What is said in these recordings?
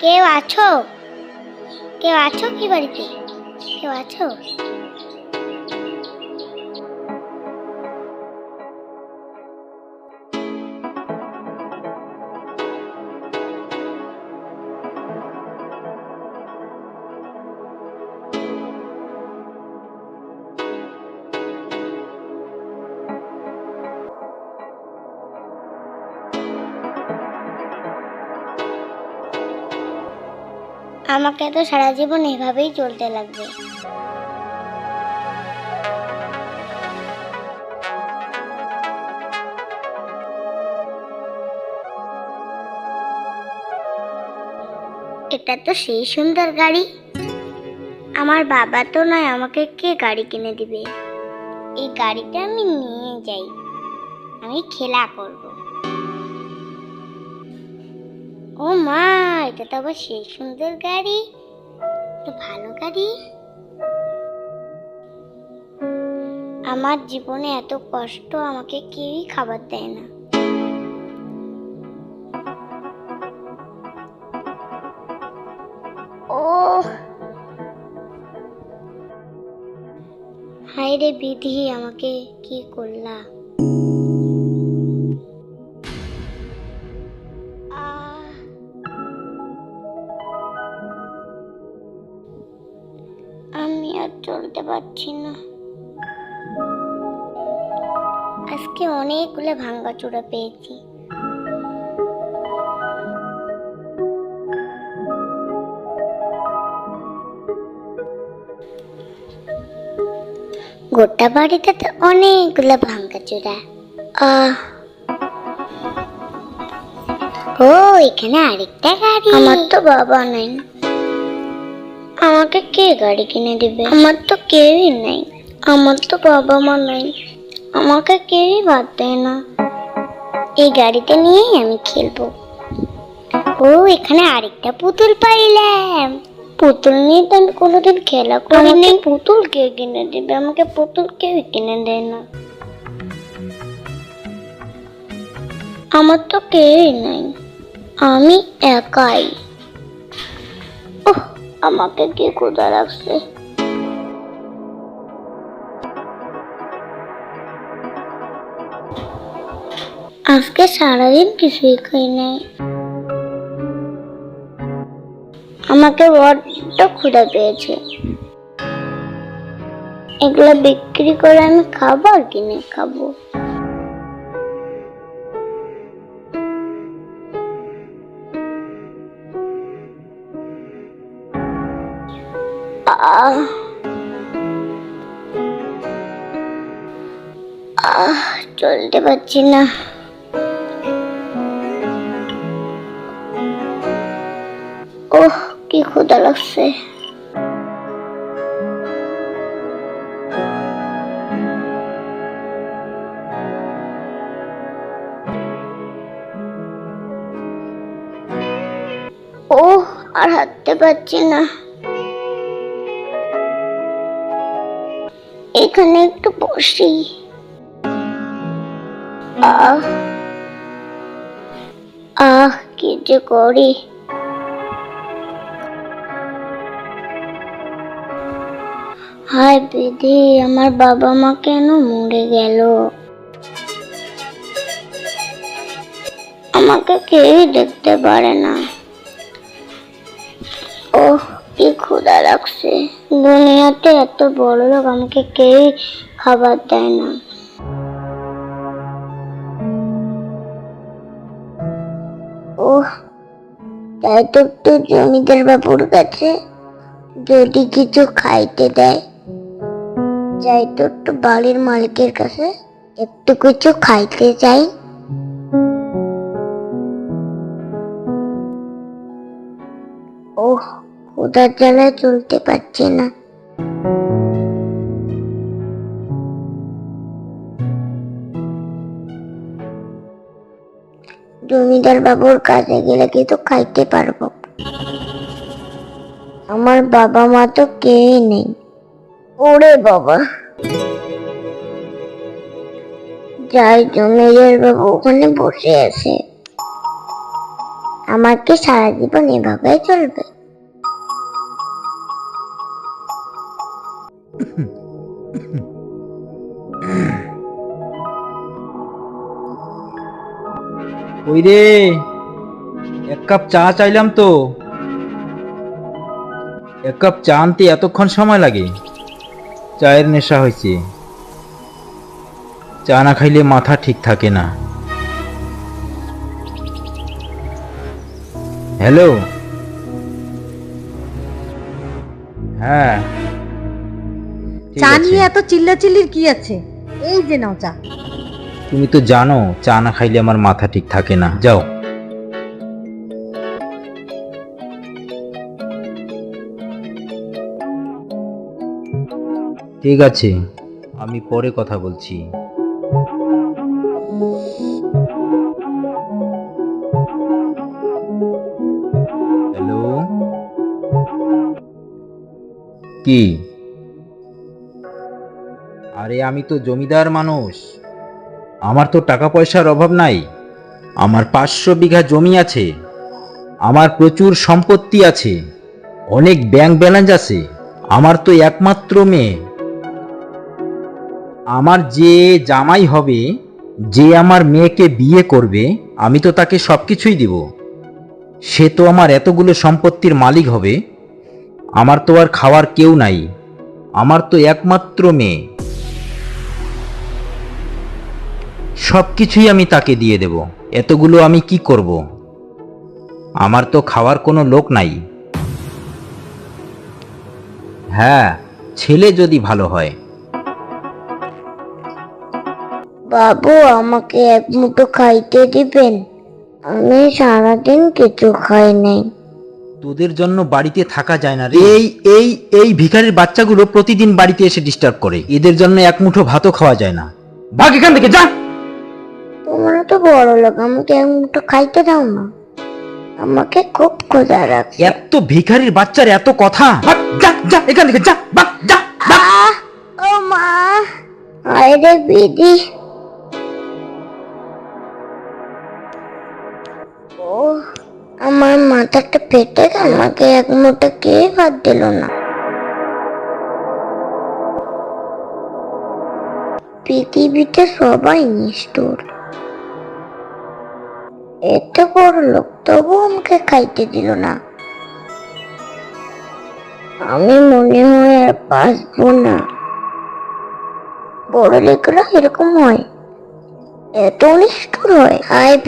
কেউ আছো? কেউ আছো কি বাড়িতে? কেউ আছো? আমাকে তো সারা জীবন এভাবেই চলতে লাগবে। এটা তো সেই সুন্দর গাড়ি। আমার বাবা তো নয়, আমাকে কে গাড়ি কিনে দিবে? এই গাড়িটা আমি নিয়ে যাই। আমি খেলা করব। ও মা! এটা তো আবার সেই সুন্দর গাড়ি তো ভালো গাড়ি। আমার জীবনে এত কষ্ট, আমাকে কেউই খাবার দেয় না। ও হায় রে বিধি, আমাকে কি করলা? পারছি না আজকে অনেকগুলো ভাঙ্গা চূড়া পেয়েছি। গোটা বাড়িতে তো অনেকগুলো ভাঙ্গা চূড়া আহ। ও, এখানে আরেকটা গাড়ি। আমার তো বাবা নাই। আমাকে কে গাড়ি কিনে দিবে? আমার তো কেউই নেই। আমার তো বাবা মা নাই। আমাকে কেউই বাদ দেয় না। এই গাড়িতে নিয়েই আমি খেলব। ও, এখানে আরেকটা পুতুল পাইলাম। পুতুল নিয়ে তো আমি কোনোদিন খেলা করিনি। পুতুল কে কিনে দিবে? আমাকে পুতুল কেউই কিনে দেয় না। আমার তো কেউই নাই। আমি একাই। আমাকে কি ক্ষুধা লাগছে। আজকে সারাদিন কিছুই খাই নাই। আমাকে বড্ড ক্ষুধা পেয়েছে। এগুলো বিক্রি করে আমি খাবার কিনে খাব। আহ আহ চলতে পারছি না ওহ কি ক্ষুধা লাগছে ওহ আর হাঁটতে পারছি না এখানে একটু বসি। আহ আহ, কি যে করি। হায় বিধি আমার বাবা মা কেন মরে গেল? আমাকে কেউই দেখতে পারে না। ওহ, কি ক্ষুধা লাগছে। দুনিয়াতে এত বড় লোক আমাকে কেউই খাবার দেয় না। ওহ, তাই তো একটু জমিদার বাবুর কাছে যদি কিছু খাইতে দেয়, যাই তো একটু বাড়ির মালিকের কাছে একটু কিছু খাইতে চাই। ক্ষুধার জ্বালায় চলতে পারছি না। জমিদার বাবুর কাছে গেলে কিন্তু খাইতে পারব। আমার বাবা মা তো কেউই নেই। ওরে বাবা। যাই জমিদার বাবু ওখানে বসে আছে। আমাকে কি সারা জীবন এভাবেই চলবে। ওই রে এক কাপ চা চাইলাম তো। এক কাপ চা আনতে এতক্ষণ সময় লাগে? চায়ের নেশা হয়েছে চা না খাইলে মাথা ঠিক থাকে না। হ্যালো? হ্যাঁ। চা নিয়ে এত চিল্লাচিল্লির কি আছে? এই যে নাও চা। তুমি তো জানো, চা না খাইলে আমার মাথা ঠিক থাকে না। যাও। ঠিক আছে, আমি পরে কথা বলছি। হ্যালো? কি? আরে আমি তো জমিদার মানুষ। আমার তো টাকা পয়সার অভাব নাই। আমার পাঁচশো বিঘা জমি আছে। আমার প্রচুর সম্পত্তি আছে। অনেক ব্যাংক ব্যালেন্স আছে। আমার তো একমাত্র মেয়ে। আমার যে জামাই হবে, যে আমার মেয়েকে বিয়ে করবে, আমি তো তাকে সব কিছুই দিব। সে তো আমার এতগুলো সম্পত্তির মালিক হবে। আমার তো আর খাওয়ার কেউ নাই। আমার তো একমাত্র মেয়ে। সব কিছুই আমি তাকে দিয়ে দেব। এতগুলো আমি কি করব? আমার তো খাওয়ার কোনো লোক নাই। হ্যাঁ ছেলে যদি ভালো হয়। বাবু আমাকে এক মুঠো খাইতে দিবেন? আমি সারাদিন কিছু খাই নাই। তোদের জন্য বাড়িতে থাকা যায় না রে। এই এই এই ভিখারির বাচ্চাগুলো প্রতিদিন বাড়িতে এসে ডিস্টার্ব করে। এদের জন্য এক মুঠো ভাতও খাওয়া যায় না। ভাগ এখান থেকে যা! তোমরা তো বড় লোক আমাকে এক মুঠো খাইতে দাও না। আমাকে খুব ক্ষুধা রাখছে এত ভিখারির বাচ্চার এত কথা। ভাগ, যা যা এখান থেকে যা ভাগ, যা। আহ, ও মা আরে বিধি ও আমার মাথাটা ফেটে গেল আমাকে এক মুঠো কে ভাত দিল না। পৃথিবীতে সবাই নিষ্ঠুর। এত বড় লোক তবু আমাকে খাইতে দিল না। আমি মনে হয় আর বাঁচবো না। বড় লোকেরা এরকম হয়। এত নিষ্ঠুর হয়। আয়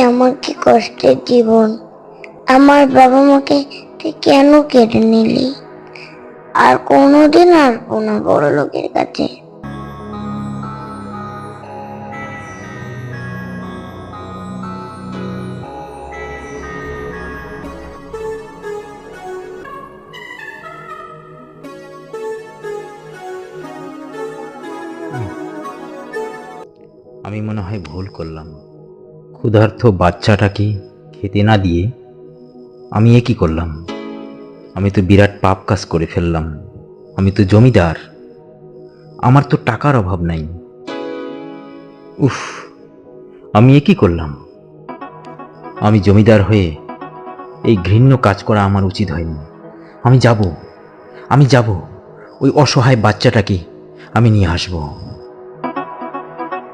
আমার কি কষ্টের জীবন। আমার বাবা মাকে তুই কেন কেড়ে নিলি? আর কোনোদিন আসব না বড় লোকের কাছে। আমি মনে হয় ভুল করলাম। ক্ষুধার্থ বাচ্চাটাকে খেতে না দিয়ে আমি এ কি করলাম? আমি তো বিরাট পাপ কাজ করে ফেললাম। আমি তো জমিদার। আমার তো টাকার অভাব নাই। উফ, আমি এ কি করলাম? আমি জমিদার হয়ে এই ঘৃণ্য কাজ করা আমার উচিত হয়নি। আমি যাব। আমি যাব। ওই অসহায় বাচ্চাটাকে আমি নিয়ে আসব।